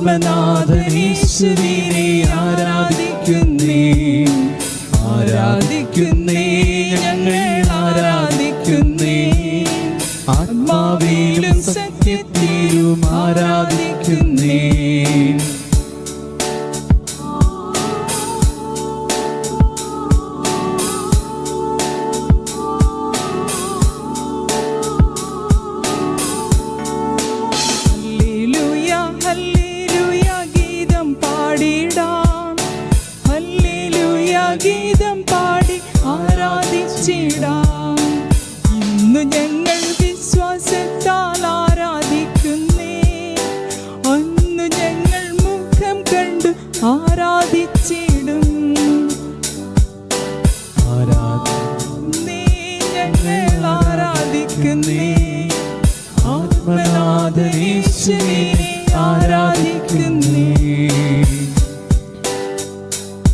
ആത്മനാഥനീശ്വരീനെ ആരാധിക്കുന്നേ? ആരാധിക്കുന്നേ? ഞങ്ങൾ ആരാധിക്കുന്നേ? ആത്മാവിലും സത്യത്തിലും ആരാധിക്കുന്നേ? ഗീതം പാടി ആരാധിച്ചിടാം. ഇന്ന് ഞങ്ങൾ വിശ്വാസത്താൽ ആരാധിക്കുന്നേ. അന്ന് ഞങ്ങൾ മുഖം കണ്ട് ആരാധിച്ചിടും. ആരാധന നീ ഞങ്ങൾ ആരാധിക്കുന്നേ. ആത്മനാഥനീശ്വരീനെ ആരാധിക്കുന്നേ.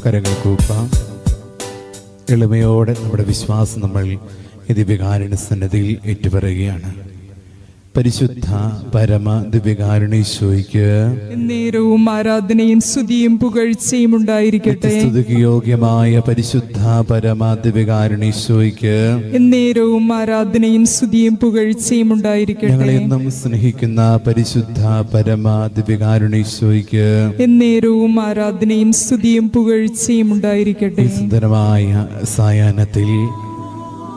കരങ്ങൾ കൂപ്പാം. എളിമയോടെ നമ്മുടെ വിശ്വാസം നമ്മൾ ദിവ്യകാരുണ്യ സന്നദ്ധിയിൽ ഏറ്റുപറയുകയാണ്. പരിശുദ്ധ പരമ ദിവ്യകാരുണീശോയ്ക്ക് നേരവും ആരാധനയും സ്തുതിയും പുകഴ്ചയും ഉണ്ടായിരിക്കട്ടെ. സ്തുതിക്ക് യോഗ്യമായ പരിശുദ്ധ പരമ ദിവ്യകാരുണീശോയ്ക്ക് നേരവും ആരാധനയും സ്തുതിയും പുകഴ്ചയും ഉണ്ടായിരിക്കട്ടെ. ഞങ്ങളെ എന്നും സ്നേഹിക്കുന്ന പരിശുദ്ധ പരമ ദിവ്യകാരുണീശോയ്ക്ക് നേരവും ആരാധനയും സ്തുതിയും പുകഴ്ചയും ഉണ്ടായിരിക്കട്ടെ. സുന്ദരമായ സായാഹ്നത്തിൽ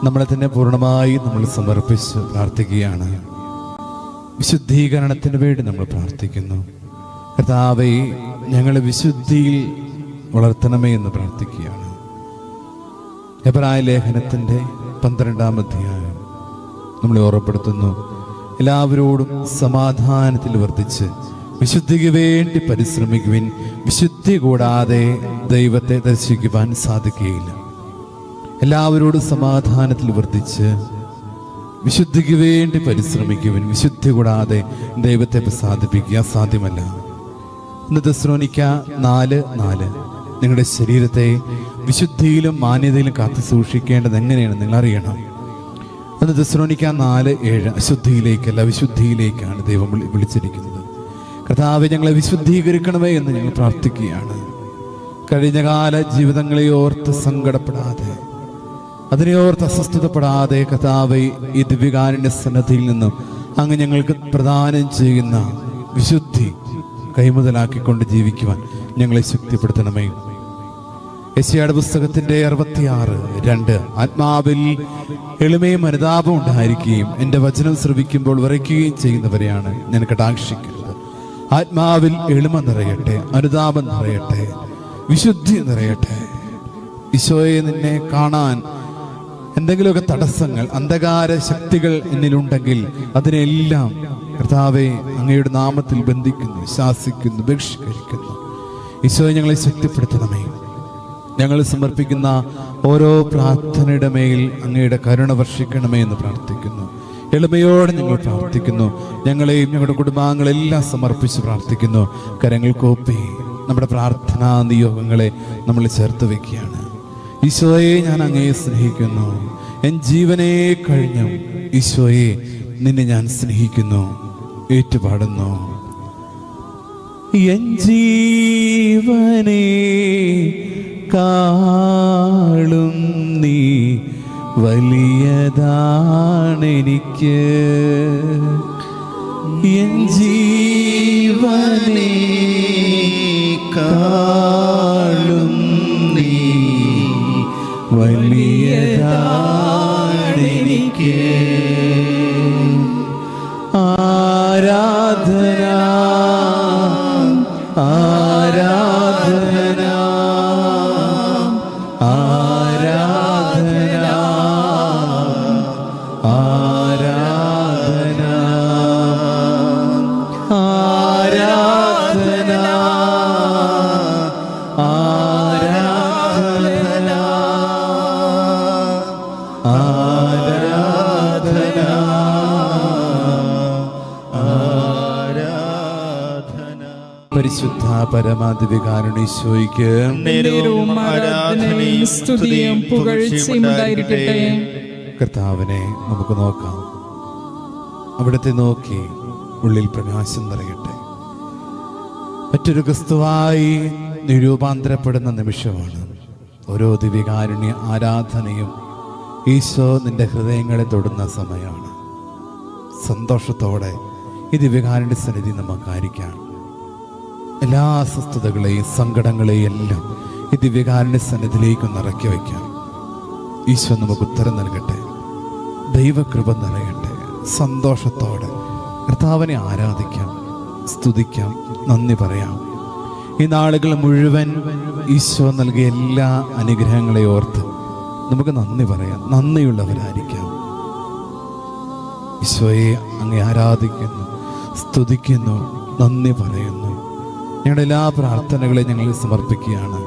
നമ്മളെ തന്നെ പൂർണമായി നമ്മൾ സമർപ്പിച്ച് പ്രാർത്ഥിക്കുകയാണ്. വിശുദ്ധീകരണത്തിന് വേണ്ടി നമ്മൾ പ്രാർത്ഥിക്കുന്നു. കർത്താവെ ഞങ്ങളെ വിശുദ്ധിയിൽ വളർത്തണമേ എന്ന് പ്രാർത്ഥിക്കുകയാണ്. എബ്രായ ലേഖനത്തിന്റെ പന്ത്രണ്ടാം അധ്യായം നമ്മളെ ഓർമ്മപ്പെടുത്തുന്നു. എല്ലാവരോടും സമാധാനത്തിൽ വർദ്ധിച്ച് വിശുദ്ധിക്ക് വേണ്ടി പരിശ്രമിക്കുവിൻ. വിശുദ്ധി കൂടാതെ ദൈവത്തെ ദർശിക്കുവാൻ സാധിക്കുകയില്ല. എല്ലാവരോടും സമാധാനത്തിൽ വർദ്ധിച്ച് വിശുദ്ധിക്ക് വേണ്ടി പരിശ്രമിക്കുവിൻ. വിശുദ്ധി കൂടാതെ ദൈവത്തെ പ്രസാദിപ്പിക്കുക സാധ്യമല്ല. ഇന്നത്തെ ശ്രോനിക്ക നാല് നാല്. നിങ്ങളുടെ ശരീരത്തെ വിശുദ്ധിയിലും മാന്യതയിലും കാത്തു സൂക്ഷിക്കേണ്ടത് എങ്ങനെയാണ് നിങ്ങൾ അറിയണം? അന്ന് തെസ്രോനിക്ക നാല് ഏഴ്. അശുദ്ധിയിലേക്കല്ല വിശുദ്ധിയിലേക്കാണ് ദൈവം വിളിച്ചിരിക്കുന്നത്. കർത്താവ് ഞങ്ങളെ വിശുദ്ധീകരിക്കണമേ എന്ന് ഞങ്ങൾ പ്രാർത്ഥിക്കുകയാണ്. കഴിഞ്ഞകാല ജീവിതങ്ങളെ ഓർത്ത് സങ്കടപ്പെടാതെ അതിനെ ഓർത്ത് അസ്വസ്ഥതപ്പെടാതെ കർത്താവ് ഈ ദിവ്യകാരുണ്യ സന്നദ്ധിയിൽ നിന്നും അങ്ങ് ഞങ്ങൾക്ക് പ്രദാനം ചെയ്യുന്ന വിശുദ്ധി കൈമുതലാക്കിക്കൊണ്ട് ജീവിക്കുവാൻ ഞങ്ങളെ ശക്തിപ്പെടുത്തണമേ. യശയുടെ പുസ്തകത്തിന്റെ അറുപത്തിയാറ് രണ്ട് ആത്മാവിൽ എളിമയും അനുതാപം ഉണ്ടായിരിക്കുകയും എന്റെ വചനം ശ്രവിക്കുമ്പോൾ വിറയ്ക്കുകയും ചെയ്യുന്നവരെയാണ് ഞാൻ കടാക്ഷിക്കുന്നത്. ആത്മാവിൽ എളിമ നിറയട്ടെ അനുതാപം നിറയട്ടെ വിശുദ്ധി നിറയട്ടെ. ഈശോയെ നിന്നെ കാണാൻ എന്തെങ്കിലുമൊക്കെ തടസ്സങ്ങൾ അന്ധകാര ശക്തികൾ എന്നിലുണ്ടെങ്കിൽ അതിനെല്ലാം കർത്താവെ അങ്ങയുടെ നാമത്തിൽ ബന്ധിക്കുന്നു ശാസിക്കുന്നു ബഹിഷ്കരിക്കുന്നു. ഈശോയെ ഞങ്ങളെ ശക്തിപ്പെടുത്തണമേ. ഞങ്ങൾ സമർപ്പിക്കുന്ന ഓരോ പ്രാർത്ഥനയുടെ മേൽ അങ്ങയുടെ കരുണ വർഷിക്കണമേ എന്ന് പ്രാർത്ഥിക്കുന്നു. എളിമയോടെ ഞങ്ങൾ പ്രാർത്ഥിക്കുന്നു. ഞങ്ങളെയും ഞങ്ങളുടെ കുടുംബാംഗങ്ങളെല്ലാം സമർപ്പിച്ച് പ്രാർത്ഥിക്കുന്നു. കരങ്ങൾ കോപ്പി. നമ്മുടെ പ്രാർത്ഥനാ നിയോഗങ്ങളെ നമ്മൾ ചേർത്ത് വെക്കുകയാണ് ഈശോയെ ഞാൻ അങ്ങയെ സ്നേഹിക്കുന്നു. എൻ ജീവനെ കഴിഞ്ഞു. ഈശോയെ നിന്നെ ഞാൻ സ്നേഹിക്കുന്നു. ഏറ്റുപാടുന്നു. എൻ ജീവനെ കാളും നീ വലിയതാണെനിക്ക്. എൻ ജീവനെ വലിയതാണെനിക്ക് ആരാധന ആരാധന ഉണ്ടായിരിക്കട്ടെ. കർത്താവിനെ നമുക്ക് നോക്കാം. അവിടത്തെ നോക്കി ഉള്ളിൽ പ്രകാശം നിറയട്ടെ. മറ്റൊരു ക്രിസ്തുവായി നിരൂപാന്തരപ്പെടുന്ന നിമിഷമാണ്. ഓരോ ദിവ്യകാരുണ്യ ആരാധനയും ഈശോ നിന്റെ ഹൃദയങ്ങളെ തൊടുന്ന സമയമാണ്. സന്തോഷത്തോടെ ഈ ദിവ്യകാരുണ്യ സന്നിധി നമുക്കായിരിക്കാം എല്ലാ അസ്വസ്ഥതകളെയും സങ്കടങ്ങളെയും എല്ലാം ഈ ദിവ്യകാരുണ്യ സന്നിധിയിലേക്ക് ഒന്ന് ഇറക്കി വയ്ക്കാം. ഈശോ നമുക്ക് ഉത്തരം നൽകട്ടെ. ദൈവകൃപ നിറയട്ടെ. സന്തോഷത്തോടെ കർത്താവിനെ ആരാധിക്കാം സ്തുതിക്കാം നന്ദി പറയാം. ഈ നാളുകൾ മുഴുവൻ ഈശോ നൽകിയ എല്ലാ അനുഗ്രഹങ്ങളെ ഓർത്ത് നമുക്ക് നന്ദി പറയാം. നന്ദിയുള്ളവരായിരിക്കാം. ഈശോയെ അങ്ങ് ആരാധിക്കുന്നു സ്തുതിക്കുന്നു നന്ദി പറയുന്നു. ഞങ്ങളുടെ എല്ലാ പ്രാർത്ഥനകളെയും ഞങ്ങൾ സമർപ്പിക്കുകയാണ്.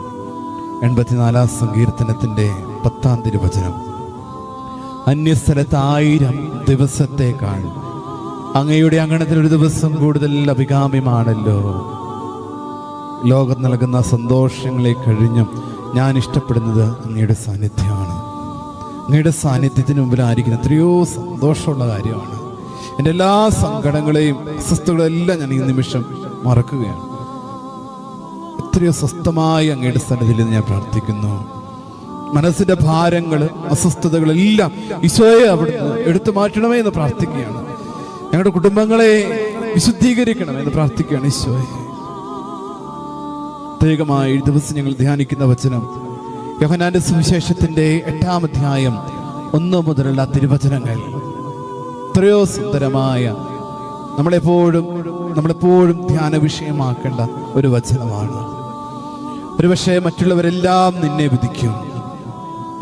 എൺപത്തിനാലാം സങ്കീർത്തനത്തിന്റെ പത്താം തിരുവചനം. അന്യസ്ഥലത്ത് ആയിരം ദിവസത്തേക്കാൾ അങ്ങയുടെ അങ്കണത്തിൽ ഒരു ദിവസം കൂടുതൽ അഭികാമ്യമാണല്ലോ. ലോകം നൽകുന്ന സന്തോഷങ്ങളെ കഴിഞ്ഞും ഞാൻ ഇഷ്ടപ്പെടുന്നത് അങ്ങയുടെ സാന്നിധ്യമാണ്. അങ്ങയുടെ സാന്നിധ്യത്തിന് മുമ്പിലായിരിക്കുന്ന എത്രയോ സന്തോഷമുള്ള കാര്യമാണ്. എന്റെ എല്ലാ സങ്കടങ്ങളെയും അസ്വസ്ഥകളെല്ലാം ഞാൻ ഈ നിമിഷം മറക്കുകയാണ്. എത്രയോ സ്വസ്ഥമായി അങ്ങയുടെ സന്നിധിയിൽ ഞാൻ പ്രാർത്ഥിക്കുന്നു. മനസ്സിന്റെ ഭാരങ്ങൾ അസ്വസ്ഥതകളെല്ലാം ഈശോയെ അവിടുന്ന് എടുത്തു മാറ്റണമേ എന്ന് പ്രാർത്ഥിക്കുകയാണ്. ഞങ്ങളുടെ കുടുംബങ്ങളെ വിശുദ്ധീകരിക്കണമേ എന്ന് പ്രാർത്ഥിക്കുകയാണ് ഈശോയെ. പ്രത്യേകമായി ഈ ദിവസം ഞങ്ങൾ ധ്യാനിക്കുന്ന വചനം യോഹനാന്റെ സുവിശേഷത്തിന്റെ എട്ടാം അധ്യായം ഒന്ന് മുതലുള്ള തിരുവചനങ്ങൾ. എത്രയോ സുന്ദരമായ നമ്മളെപ്പോഴും നമ്മളെപ്പോഴും ധ്യാന വിഷയമാക്കേണ്ട ഒരു വചനമാണ്. ഒരുപക്ഷെ മറ്റുള്ളവരെല്ലാം നിന്നെ വിധിക്കും.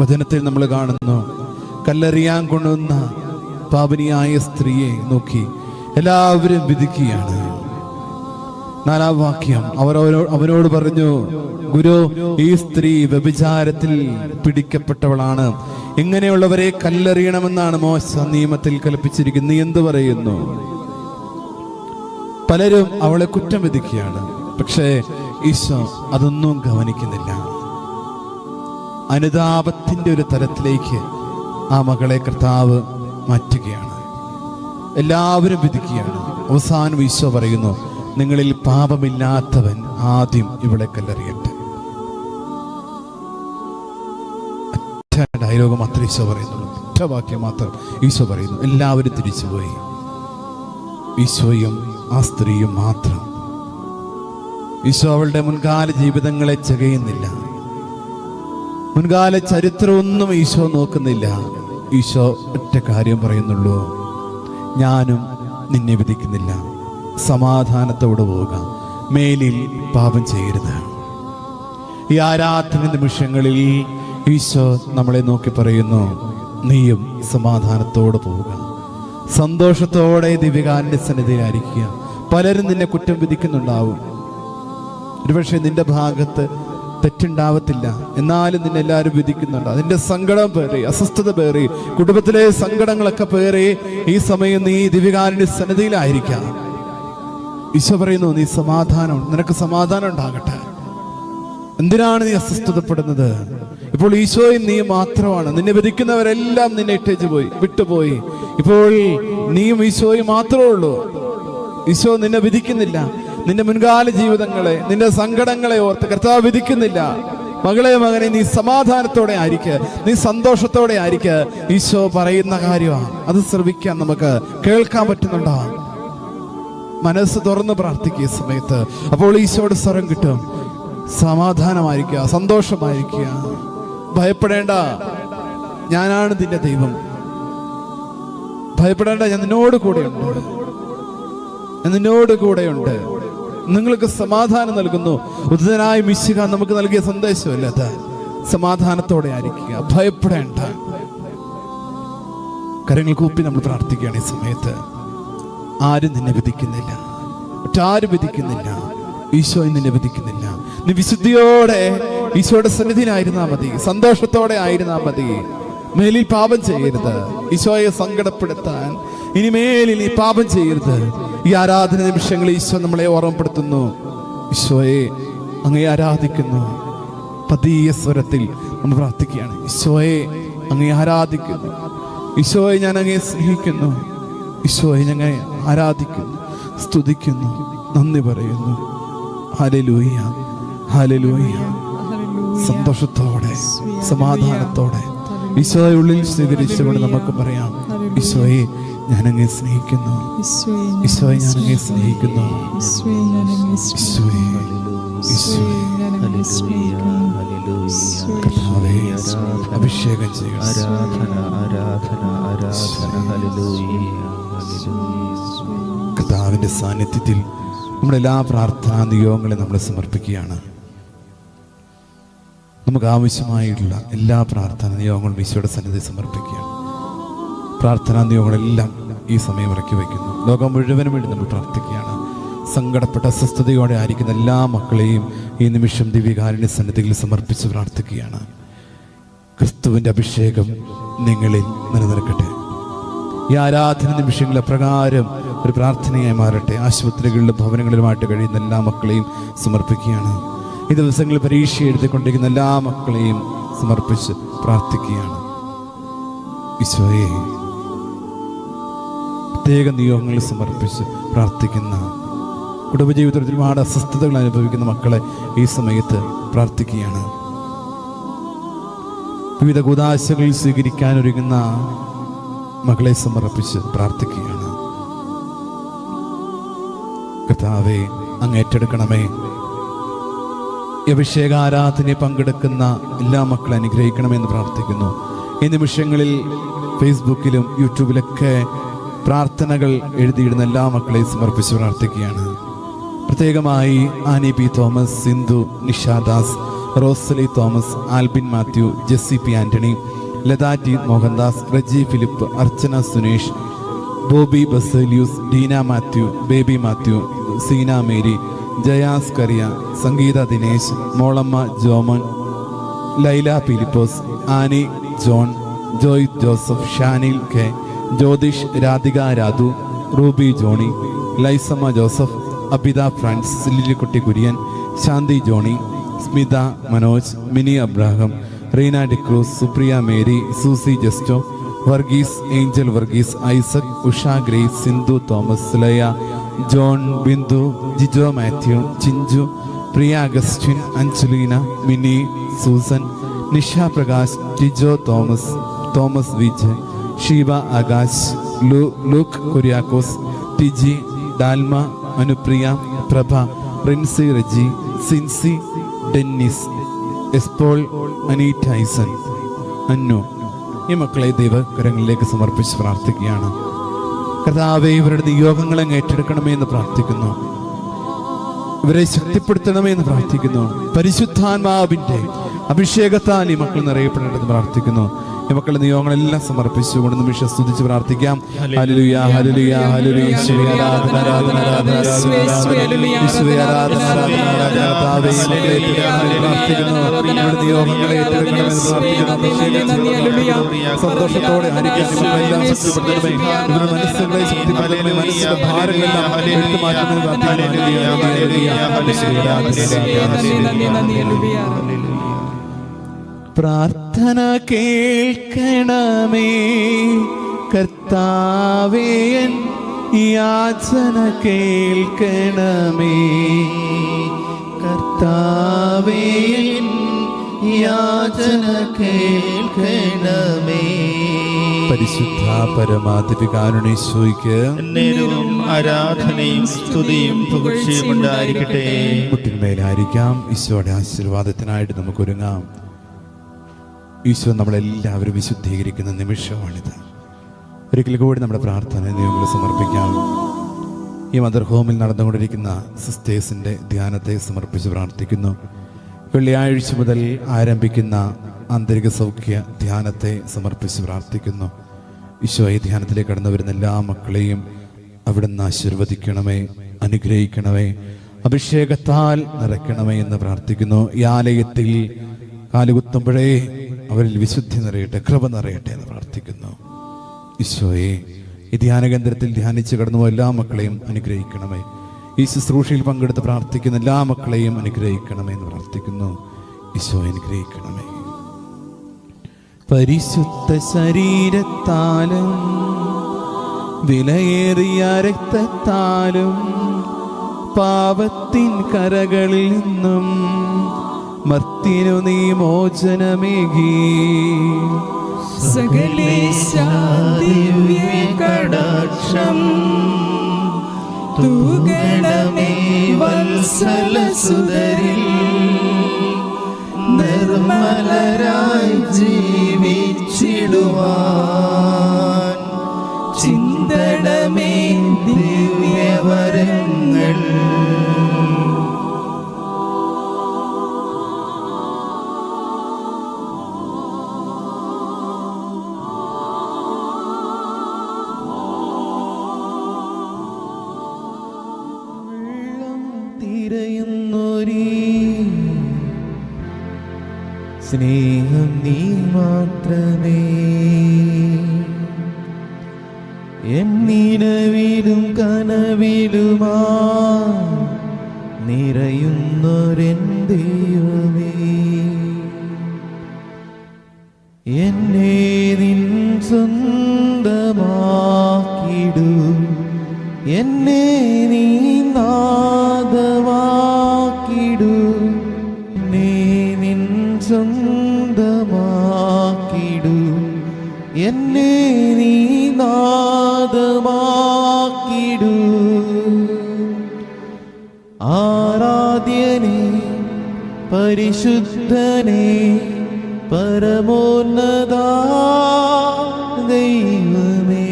വചനത്തിൽ നമ്മൾ കാണുന്നു കല്ലെറിയാൻ കൊണ്ടുവന്ന പാപനിയായ സ്ത്രീയെ നോക്കി എല്ലാവരും വിധിക്കുകയാണ്. നാലാം വാക്യം അവരോട് അവനോട് പറഞ്ഞു ഗുരു ഈ സ്ത്രീ വ്യഭിചാരത്തിൽ പിടിക്കപ്പെട്ടവളാണ്. ഇങ്ങനെയുള്ളവരെ കല്ലെറിയണമെന്നാണ് മോശ നിയമത്തിൽ കൽപ്പിച്ചിരിക്കുന്നത്. നീ എന്ത് പറയുന്നു? പലരും അവളെ കുറ്റം വിധിക്കുകയാണ്. പക്ഷേ ഈശോ അതൊന്നും ഗവനിക്കുന്നില്ല. അനുതാപത്തിന്റെ ഒരു തരത്തിലേക്ക് ആ മകളെ കർത്താവ് മാറ്റുകയാണ്. എല്ലാവരും വിധിക്കുകയാണ്. അവസാനം ഈശോ പറയുന്നു നിങ്ങളിൽ പാപമില്ലാത്തവൻ ആദ്യം ഇവിടെ കല്ലെറിയട്ടെ. ഡയലോഗ് മാത്രം ഈശോ പറയുന്നു ഒറ്റ വാക്യം മാത്രം ഈശോ പറയുന്നു. എല്ലാവരും തിരിച്ചുപോയി. ഈശോയും ആ സ്ത്രീയും മാത്രം ഈശോ അവളുടെ മുൻകാല ജീവിതങ്ങളെ ചകയുന്നില്ല. മുൻകാല ചരിത്രമൊന്നും ഈശോ നോക്കുന്നില്ല. ഈശോ ഒറ്റ കാര്യം പറയുന്നുള്ളൂ. ഞാനും നിന്നെ വിധിക്കുന്നില്ല. സമാധാനത്തോടെ പോവുക. മേലിൽ പാപം ചെയ്യരുത്. ഈ ആരാധന നിമിഷങ്ങളിൽ ഈശോ നമ്മളെ നോക്കി പറയുന്നു നീയും സമാധാനത്തോടെ പോവുക. സന്തോഷത്തോടെ ദിവ്യകാന്റെ സന്നിധിയിലായിരിക്കുക പലരും നിന്നെ കുറ്റം വിധിക്കുന്നുണ്ടാവും. ഒരുപക്ഷെ നിന്റെ ഭാഗത്ത് തെറ്റുണ്ടാവത്തില്ല. എന്നാലും നിന്നെ എല്ലാവരും വിധിക്കുന്നുണ്ട്. അതിന്റെ സങ്കടം പേറി അസ്വസ്ഥത പേറി കുടുംബത്തിലെ സങ്കടങ്ങളൊക്കെ പേറി ഈ സമയം നീ ദിവ്യകാരന്റെ സന്നദ്ധയിലായിരിക്കാം ഈശോ പറയുന്നു നീ സമാധാനം നിനക്ക് സമാധാനം ഉണ്ടാകട്ടെ. എന്തിനാണ് നീ അസ്വസ്ഥതപ്പെടുന്നത്? ഇപ്പോൾ ഈശോയും നീ മാത്രമാണ്. നിന്നെ വിധിക്കുന്നവരെല്ലാം നിന്നെ ഇട്ടേച്ച് പോയി വിട്ടുപോയി. ഇപ്പോൾ നീയും ഈശോയും മാത്രമേ ഉള്ളൂ. ഈശോ നിന്നെ വിധിക്കുന്നില്ല. നിന്റെ മുൻകാല ജീവിതങ്ങളെ നിന്റെ സങ്കടങ്ങളെ ഓർത്ത് കർത്താവ് വിധിക്കുന്നില്ല. മകളെ മകനെ നീ സമാധാനത്തോടെ ആയിരിക്കുക നീ സന്തോഷത്തോടെ ആയിരിക്കുക ഈശോ പറയുന്ന കാര്യമാണ്. അത് ശ്രവിക്കാൻ നമുക്ക് കേൾക്കാൻ പറ്റുന്നുണ്ടോ? മനസ്സ് തുറന്ന് പ്രാർത്ഥിക്കുക സമയത്ത്. അപ്പോൾ ഈശോയുടെ സ്വരം കിട്ടും. സമാധാനമായിരിക്കുക സന്തോഷമായിരിക്കുക. ഭയപ്പെടേണ്ട. ഞാനാണ് നിന്റെ ദൈവം. ഭയപ്പെടേണ്ട ഞാൻ നിന്നോട് കൂടെയുണ്ട്. ഞാൻ നിന്നോട് കൂടെയുണ്ട്. നിങ്ങൾക്ക് സമാധാനം നൽകുന്നു. ഉദിതനായ മിശിക നമുക്ക് നൽകിയ സന്ദേശമല്ല അത്? സമാധാനത്തോടെ ആയിരിക്കുക. ഭയപ്പെടേണ്ട. കരങ്ങൾ കൂപ്പി നമ്മൾ പ്രാർത്ഥിക്കുകയാണ് ഈ സമയത്ത്. ആരും നിന്നെ വിധിക്കുന്നില്ല. മറ്റാരും വിധിക്കുന്നില്ല. ഈശോ നിന്നെ വിധിക്കുന്നില്ല. നീ വിശുദ്ധിയോടെ ഈശോയുടെ സന്നിധിയിലായിരുന്നാ മതി. സന്തോഷത്തോടെ ആയിരുന്നാ മതി. മേലിൽ പാപം ചെയ്യരുത്. ഈശോയെ സങ്കടപ്പെടുത്താൻ ഇനി മേലിൽ നീ പാപം ചെയ്യരുത്. ഈ ആരാധന നിമിഷങ്ങളിൽ ഈശോ നമ്മളെ ഓർമ്മപ്പെടുത്തുന്നു. ഈശോയെ അങ്ങേ ആരാധിക്കുന്നു. പതിയ സ്വരത്തിൽ നമ്മൾ പ്രാർത്ഥിക്കുകയാണ്. ഈശോയെ അങ്ങേ ആരാധിക്കുന്നു. ഈശോയെ ഞാൻ അങ്ങേ സ്നേഹിക്കുന്നു. ഈശോയെ ഞങ്ങൾ ആരാധിക്കുന്നു. സ്തുതിക്കുന്നു. നന്ദി പറയുന്നു. ഹലലൂയ ഹലലൂയ സന്തോഷത്തോടെ സമാധാനത്തോടെ ഈശോയുള്ളിൽ സ്വീകരിച്ചുകൊണ്ട് നമുക്ക് പറയാം. ഈശോയെ ഞാൻ അങ്ങേ സ്നേഹിക്കുന്നു. ഈശോയെ ഞാൻ അങ്ങേ സ്നേഹിക്കുന്നു. കർത്താവേ അഭിഷേകം ചെയ്യുക ആരാധന ആരാധന ആരാധന കർത്താവിന്റെ സാന്നിധ്യത്തിൽ നമ്മുടെ എല്ലാ പ്രാർത്ഥനാ നിയോഗങ്ങളെ നമ്മൾ സമർപ്പിക്കുകയാണ്. നമുക്ക് ആവശ്യമായിട്ടുള്ള എല്ലാ പ്രാർത്ഥനാ നിയോഗങ്ങളും ഈശോയുടെ സന്നിധി സമർപ്പിക്കുകയാണ്. പ്രാർത്ഥനാ നിയോഗങ്ങളെല്ലാം ഈ സമയം ഇറക്കി വയ്ക്കുന്നു. ലോകം മുഴുവനും വേണ്ടി നമ്മൾ പ്രാർത്ഥിക്കുകയാണ്. സങ്കടപ്പെട്ട അസ്വസ്ഥതയോടെ ആയിരിക്കുന്ന എല്ലാ മക്കളെയും ഈ നിമിഷം ദിവ്യകാരുണ്യ സന്നിധിയിൽ സമർപ്പിച്ച് പ്രാർത്ഥിക്കുകയാണ്. ക്രിസ്തുവിന്റെ അഭിഷേകം നിങ്ങളിൽ നിലനിൽക്കട്ടെ. ഈ ആരാധന നിമിഷങ്ങളെ പ്രകാരം ഒരു പ്രാർത്ഥനയായി മാറട്ടെ. ആശുപത്രികളിലും ഭവനങ്ങളിലുമായിട്ട് കഴിയുന്ന എല്ലാ മക്കളെയും സമർപ്പിക്കുകയാണ്. ഈ ദിവസങ്ങളിൽ പരീക്ഷ എഴുതിക്കൊണ്ടിരിക്കുന്ന എല്ലാ മക്കളെയും സമർപ്പിച്ച് പ്രാർത്ഥിക്കുകയാണ്. ഈശോയെ പ്രത്യേക നിയോഗങ്ങൾ സമർപ്പിച്ച് പ്രാർത്ഥിക്കുന്ന കുടുംബജീവിതത്തിൽ ഒരുപാട് അസ്വസ്ഥതകൾ അനുഭവിക്കുന്ന മക്കളെ ഈ സമയത്ത് പ്രാർത്ഥിക്കുകയാണ്. വിവിധ കുതാശകൾ സ്വീകരിക്കാൻ ഒരുങ്ങുന്ന മകളെ സമർപ്പിച്ച് പ്രാർത്ഥിക്കുകയാണ്. കർത്താവെ അങ്ങ് ഏറ്റെടുക്കണമേ. ഈ അഭിഷേക ആരാധനയെ പങ്കെടുക്കുന്ന എല്ലാ മക്കളെ അനുഗ്രഹിക്കണമെന്ന് പ്രാർത്ഥിക്കുന്നു. ഈ നിമിഷങ്ങളിൽ ഫേസ്ബുക്കിലും യൂട്യൂബിലൊക്കെ പ്രാർത്ഥനകൾ എഴുതിയിടുന്ന എല്ലാ മക്കളെയും സമർപ്പിച്ച് പ്രാർത്ഥിക്കുകയാണ്. പ്രത്യേകമായി Annie P Thomas Sindhu Nishadas Rosely Thomas Albin Mathew Jessy P Antony Latha T Mohandas Reji Philip Archana Sunesh Bobby Baselius Deena Mathew Baby Mathew Seena Mary Jayas Kariya Sangeetha Dinesh Molamma Joman Laila Philipose Annie John Joy Joseph Shanil K Jyothish Radhika Radhu Ruby Johny Lysamma Joseph Abitha Frans Lillikutty Kurian Shanthi Johny Smitha Manoj Mini Abraham Reena D'Cruz Supriya Mary Susy Justo Varghese Angel Varghese Isaac Usha Grace Sindhu Thomas Laya John Bindu Jijo Mathew Chinchu Priya Augustine Anjelina Mini Susan Nisha Prakash Jijo Thomas Thomas Vijay Sheeba Akash Lu Luke Kuriakose Tiji Dalma Anupriya Prabha Rincy Reji Syncy Dennis Espol Aneet Tyson Annu. ഈ മക്കളെ ദൈവകരങ്ങളിലേക്ക് സമർപ്പിച്ച് പ്രാർത്ഥിക്കുകയാണ്. കർത്താവെ ഇവരുടെ നിയോഗങ്ങളെ ഏറ്റെടുക്കണമേ എന്ന് പ്രാർത്ഥിക്കുന്നു. ഇവരെ ശക്തിപ്പെടുത്തണമേ എന്ന് പ്രാർത്ഥിക്കുന്നു. പരിശുദ്ധാത്മാവിന്റെ അഭിഷേകത്താൽ ഈ മക്കൾ നിറയപ്പെടേണ്ടത് പ്രാർത്ഥിക്കുന്നു. മക്കളുടെ നിയോഗങ്ങളെല്ലാം സമർപ്പിച്ചുകൊണ്ട് നിമിഷം സ്തുതിച്ച് പ്രാർത്ഥിക്കാം. യേശുവേ ആരാധന ആരാധന ആരാധന സന്തോഷത്തോടെ ഭാരങ്ങളെല്ലാം പ്രാർത്ഥന കേൾക്കണമേ. കർത്താവേയൻ യാചന കേൾക്കണമേ. കർത്താവേയൻ യാചന കേൾക്കണമേ. പരിശുദ്ധ പരമാധികാരുണീശോയ്ക്ക് നേരവും ആരാധനയും സ്തുതിയും പുകഴ്ചയും ഉണ്ടായിരിക്കട്ടെ. കുട്ടിന്മേലായിരിക്കാം ഈശോയുടെ ആശീർവാദത്തിനായിട്ട് നമുക്ക് ഒരുങ്ങാം ഈശോ നമ്മളെല്ലാവരും വിശുദ്ധീകരിക്കുന്ന നിമിഷമാണിത്. ഒരിക്കൽ കൂടി നമ്മുടെ പ്രാർത്ഥന നിയമങ്ങൾ സമർപ്പിക്കാം. ഈ മദർ ഹോമിൽ നടന്നുകൊണ്ടിരിക്കുന്ന സിസ്റ്റേഴ്സിന്റെ ധ്യാനത്തെ സമർപ്പിച്ച് പ്രാർത്ഥിക്കുന്നു. വെള്ളിയാഴ്ച മുതൽ ആരംഭിക്കുന്ന ആന്തരിക സൗഖ്യ ധ്യാനത്തെ സമർപ്പിച്ച് പ്രാർത്ഥിക്കുന്നു. ഈശോ ഈ ധ്യാനത്തിലേക്ക് കടന്നു വരുന്ന എല്ലാ മക്കളെയും അവിടുന്ന് ആശീർവദിക്കണമേ അനുഗ്രഹിക്കണമേ അഭിഷേകത്താൽ നിറയ്ക്കണമേ എന്ന് പ്രാർത്ഥിക്കുന്നു. ഈ ആലയത്തിൽ കാലുകുത്തുമ്പോഴേ അവരിൽ വിശുദ്ധി നിറയട്ടെ കൃപ നിറയട്ടെ എന്ന് പ്രാർത്ഥിക്കുന്നു. ഈശോയെ ഈ ധ്യാന കേന്ദ്രത്തിൽ ധ്യാനിച്ച് കടന്നു എല്ലാ മക്കളെയും അനുഗ്രഹിക്കണമേ. ഈ ശുശ്രൂഷയിൽ പങ്കെടുത്ത് പ്രാർത്ഥിക്കുന്ന എല്ലാ മക്കളെയും അനുഗ്രഹിക്കണമേ എന്ന് പ്രാർത്ഥിക്കുന്നു. ഈശോ അനുഗ്രഹിക്കണമേ. പരിശുദ്ധ ശരീരത്താലും വിലയേറിയ രക്തത്താലും പാപത്തിൻ കരകളിൽ നിന്നും മർത്തിനു നീ മോചനമേകി. സകലേശാദിവ്യകടാക്ഷം. ദിവ്യ കടാക്ഷം തൂകണമേ വത്സല സുതരിൽ. മാത്രമേ ആരാധ്യനെ പരിശുദ്ധനെ പരമോന്നത ദൈവമേ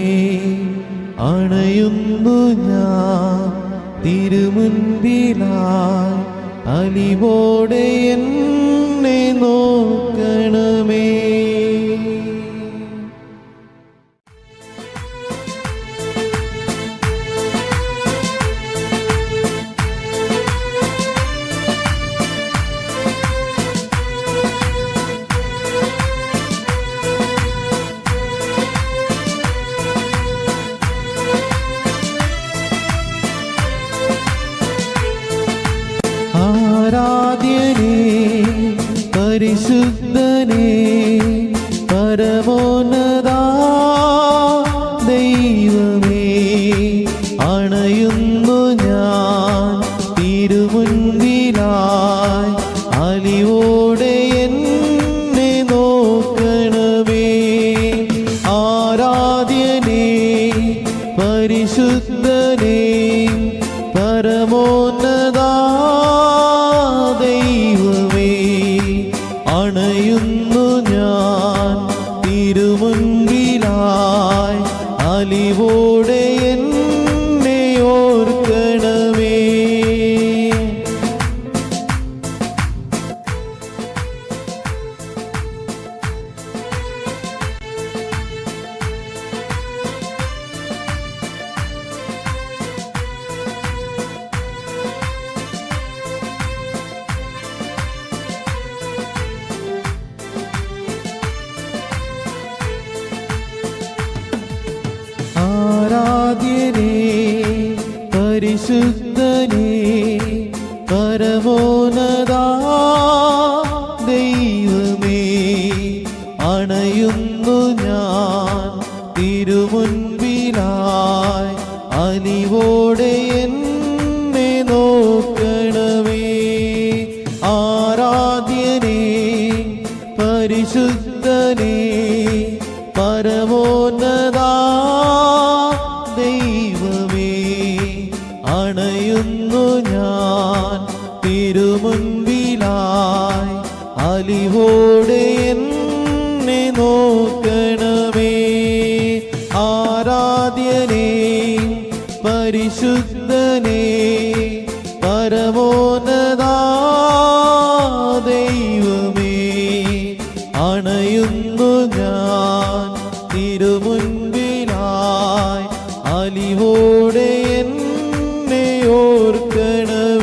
അണയുന്നു ഞാൻ തിരുമുൻപിലായി അലിവോടെ എന്നെ പരിശുദ്ധനേ പരിശുദ്ധനേ പരമോനദ ദൈവമേ അണയുന്നു ഞാൻ തിരുമുൻപിലായി അലിവോടെ എന്നെ നോക്കണമേ. ആരാധ്യനേ പരിശുദ്ധനേ പരമോന്നതാ അലിവോടെ